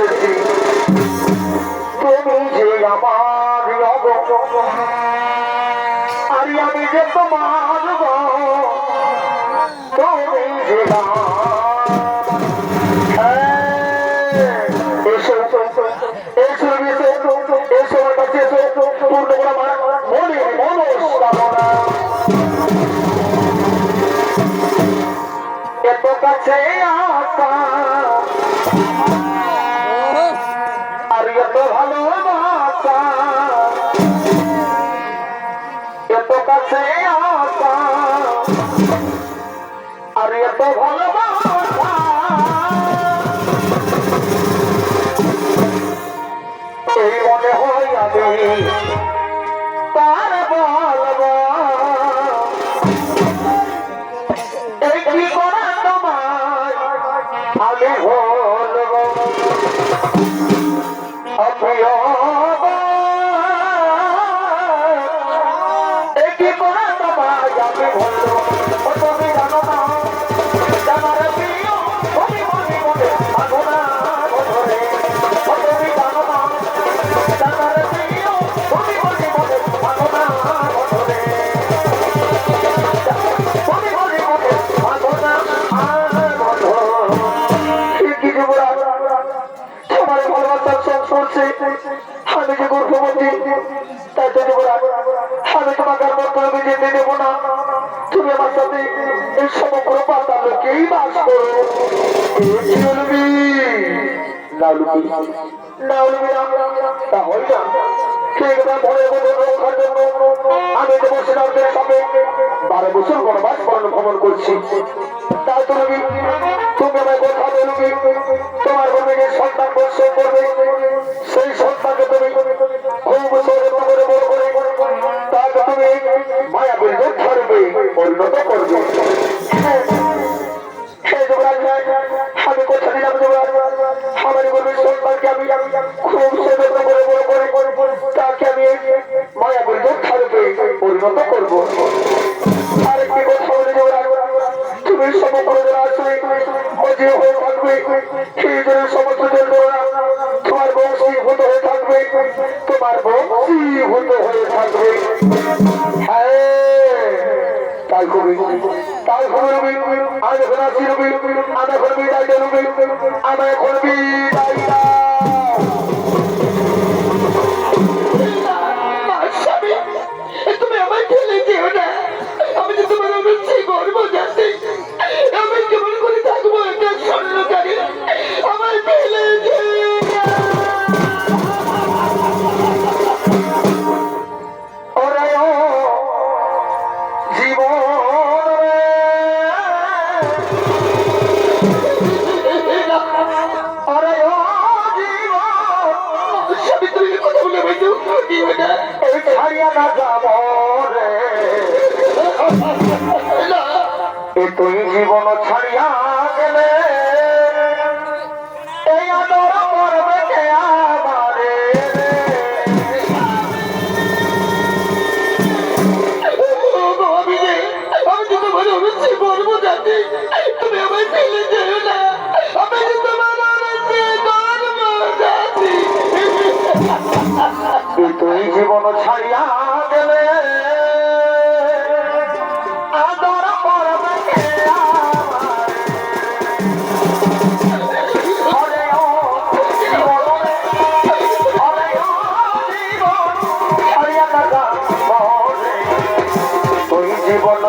এসেছি তুমি যে আমার আরে আমি যে তোমার তুমি যে আমার যাবে তার বলব একটি আমি বলব। অপ্রিয় আমি তোমাকে আর বন্ধু বিজেপি দেব না তুমি আমার সাথে এই সমগ্র পাতা লোকেই বাস করো আমি তো বসে বারো বছর বনবাস পালন ভ্রমণ করছি তা তুমি সমপরগণ আছে অজে হয়ে থাকবে সেই জন্য সমস্ত যন্ত্রণা তোমার বংশীভূত হয়ে থাকবে তোমার বংশীভূত হয়ে থাকবে তাই কবি তাই কবি রবি আজ এখন আছি রবি আমি এখন বিদায় রবি আমি এখন বিদায় তুই জীবন ছাড়িয়া বলল